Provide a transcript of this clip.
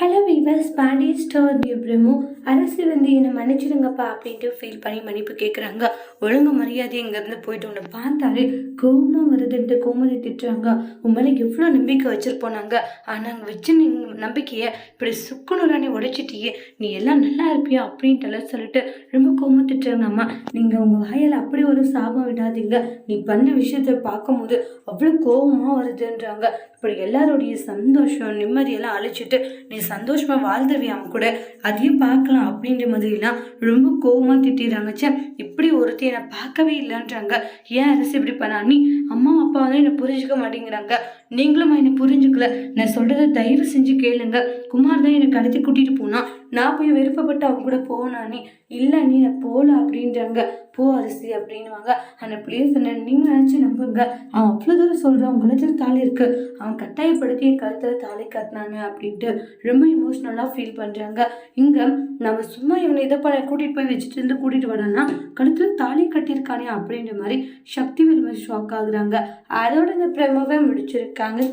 Hello viewers Pandi store new promo அரசு வந்து என்னை மன்னிச்சிடுங்கப்பா அப்படின்ட்டு ஃபீல் பண்ணி மன்னிப்பு கேட்குறாங்க ஒழுங்கு மரியாதை இங்கேருந்து போயிட்டு உன்னை பார்த்தாலே கோவமாக வருதுன்ட்டு கோமதி திட்டுறாங்க. உன் மேலே எவ்வளோ நம்பிக்கை வச்சுருப்போம் நாங்கள் ஆனால் அங்கே வச்சு நீ நம்பிக்கையை இப்படி சுக்குநூறா உடைச்சிட்டியே. நீ எல்லாம் நல்லா இருப்பியா அப்படின்ட்டு எல்லாம் சொல்லிட்டு ரொம்ப கோமம் திட்டுறாங்க அம்மா. நீங்கள் உங்கள் வாயில் அப்படி ஒரு சாபம் விடாதீங்க. நீ பண்ண விஷயத்தை பார்க்கும்போது அவ்வளோ கோவமாக வருதுன்றாங்க. இப்படி எல்லாருடைய சந்தோஷம் நிம்மதியெல்லாம் அழிச்சிட்டு நீ சந்தோஷமாக வாழ்ந்துருவி அவன் கூட அதையும் பார்க்கலாம் அப்படின்ற மாதிரிலாம் ரொம்ப கோபமாக திட்டிடுறாங்க. ச்சே இப்படி ஒருத்தர் என்னை பார்க்கவே இல்லைன்றாங்க. ஏன் அரசு இப்படி பண்ணா நீ அம்மா அப்பா வந்து என்னை புரிஞ்சுக்க மாட்டேங்கிறாங்க. நீங்களும் என்னை புரிஞ்சுக்கல. நான் சொல்கிறத தயவு செஞ்சு கேளுங்க. குமார் தான் என்னை கடத்தி கூட்டிகிட்டு போனால் நான் போய் விருப்பப்பட்டு அவங்க கூட போனானே இல்லை நீ நான் போகல அப்படின்றாங்க. போ அரிசி அப்படின்னுவாங்க. அந்த பிளேஸ் என்ன நீங்கள் நினச்சி நம்புங்க. அவன் அவ்வளோ தூரம் சொல்கிறான் உன் கழுத்தில் தாலி இருக்குது அவன் கட்டாயப்படுத்தி என் கழுத்தில் தாலி கட்டினானு அப்படின்ட்டு ரொம்ப இமோஷ்னலாக ஃபீல் பண்ணுறாங்க இங்கே நம்ம சும்மா இவனை இதை பண்ண கூட்டிகிட்டு போய் வச்சுட்டு இருந்து கூட்டிகிட்டு வரோன்னா கழுத்தில் தாலி கட்டியிருக்கானே அப்படின்ற மாதிரி சக்தி வெளிமை ஷாக் ஆகுறாங்க. அதோட இந்த பிரமவை முடிச்சிருக்காங்க.